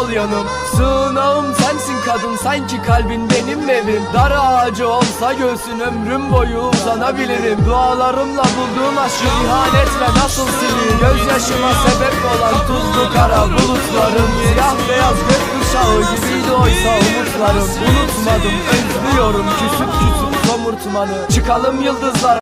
sol yanım. Sığınağım sensin kadın. Sanki kalbin benim evim. Dar ağacı olsa göğsün ömrüm boyu uzanabilirim. Dualarımla bulduğum aşkı ihanetle nasıl sileyim Gözyaşıma sebep olan tuzlu kara bulutlarım. Siyah beyaz gökkuşağı gibiydi oysa umutlarım. Unutmadım özlüyorum küsüp küsüp somurtmanı. Çıkalım yıldızlar